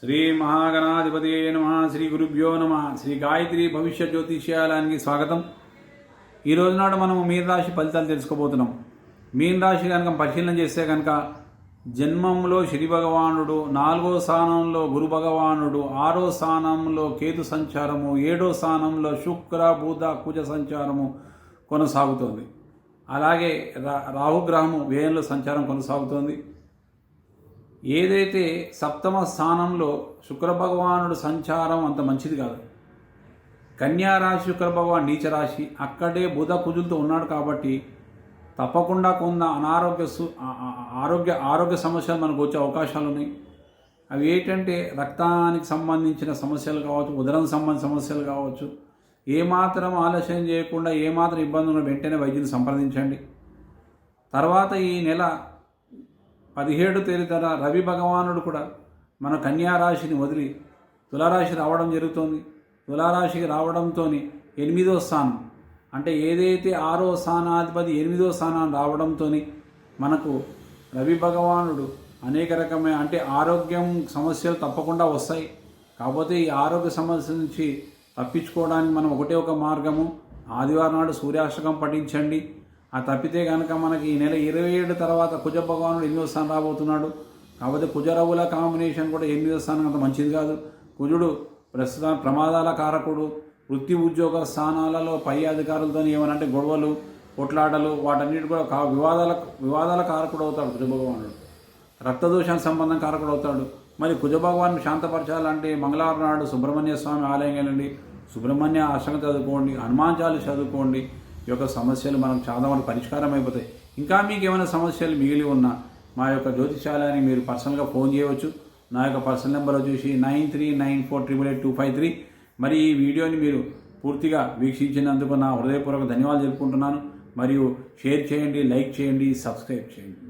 శ్రీ మహాగణాధిపతి నమ. శ్రీ గురుభ్యో నమ. శ్రీ గాయత్రి భవిష్య జ్యోతిష్యాలయానికి స్వాగతం. ఈ రోజు నాడు మనం మీన రాశి ఫలితాలు తెలుసుకోబోతున్నాం. మీన రాశి కనుక పరిశీలన చేస్తే కనుక జన్మంలో శని భగవానుడు నాలుగో స్థానంలో గురు భగవానుడు ఆరో స్థానంలో కేతు సంచారము ఏడో స్థానంలో శుక్ర బుధ కుజ సంచారము కొనసాగుతోంది. అలాగే రా రాహుగ్రహము వ్యయంలో సంచారం కొనసాగుతోంది. ఏదైతే సప్తమ స్థానంలో శుక్ర భగవానుడు సంచారం అంత మంచిది కాదు. కన్యా రాశి శుక్ర భగవాన్ అక్కడే బుధ కుజులతో ఉన్నాడు కాబట్టి తప్పకుండా కొంత అనారోగ్య సు- ఆరోగ్య ఆరోగ్య సమస్యలు మనకు వచ్చే అవకాశాలు ఉన్నాయి. అవి ఏంటంటే రక్తానికి సంబంధించిన సమస్యలు కావచ్చు ఉదరం సంబంధించిన సమస్యలు కావచ్చు. ఏమాత్రం ఆలస్యం చేయకుండా ఏమాత్రం ఇబ్బందులు వెంటనే వైద్యుని సంప్రదించండి. తర్వాత ఈ నెల పదిహేడు తేదీన రవి భగవానుడు కూడా మన కన్యారాశిని వదిలి తులారాశి రావడం జరుగుతోంది. తులారాశికి రావడంతో ఎనిమిదో స్థానం. అంటే ఏదైతే ఆరో స్థానాధిపతి ఎనిమిదో స్థానాన్ని రావడంతో మనకు రవి భగవానుడు అనేక రకమైన అంటే ఆరోగ్యం సమస్యలు తప్పకుండా వస్తాయి. కాకపోతే ఈ ఆరోగ్య సమస్య నుంచి తప్పించుకోవడానికి మనం ఒకటే ఒక మార్గము. ఆదివారం నాడు సూర్యాష్టకం పఠించండి. ఆ తప్పితే కనుక మనకి ఈ నెల ఇరవై ఏడు తర్వాత కుజ భగవానుడు ఎనిమిదో స్థానం రాబోతున్నాడు. కాకపోతే కుజరవుల కాంబినేషన్ కూడా ఎనిమిదో స్థానం అంత మంచిది కాదు. కుజుడు ప్రస్తుతం ప్రమాదాల కారకుడు వృత్తి ఉద్యోగ స్థానాలలో పై అధికారులతో ఏమనంటే గొడవలు కొట్లాటలు వాటన్నిటి కూడా కా వివాదాల వివాదాల కారకుడు అవుతాడు కుజ భగవానుడు. రక్తదోషానికి సంబంధం కారకుడు అవుతాడు. మరి కుజభగవాన్ని శాంతపరచాలంటే మంగళవారం నాడు సుబ్రహ్మణ్య స్వామి ఆలయం వెళ్ళండి. సుబ్రహ్మణ్య ఆశ్రమం చదువుకోండి హనుమాన్ చాలీస చదువుకోండి. ఈ యొక్క సమస్యలు మనం చాలా వరకు పరిష్కారం అయిపోతాయి. ఇంకా మీకు ఏమైనా సమస్యలు మిగిలి ఉన్నా మా యొక్క జ్యోతిషాలయాన్ని మీరు పర్సనల్గా ఫోన్ చేయవచ్చు. నా యొక్క పర్సనల్ నెంబర్ వచ్చేసి nine three nine four triple eight two five three. మరి ఈ వీడియోని మీరు పూర్తిగా వీక్షించినందుకు నా హృదయపూర్వక ధన్యవాదాలు జరుపుకుంటున్నాను మరియు షేర్ చేయండి లైక్ చేయండి సబ్స్క్రైబ్ చేయండి.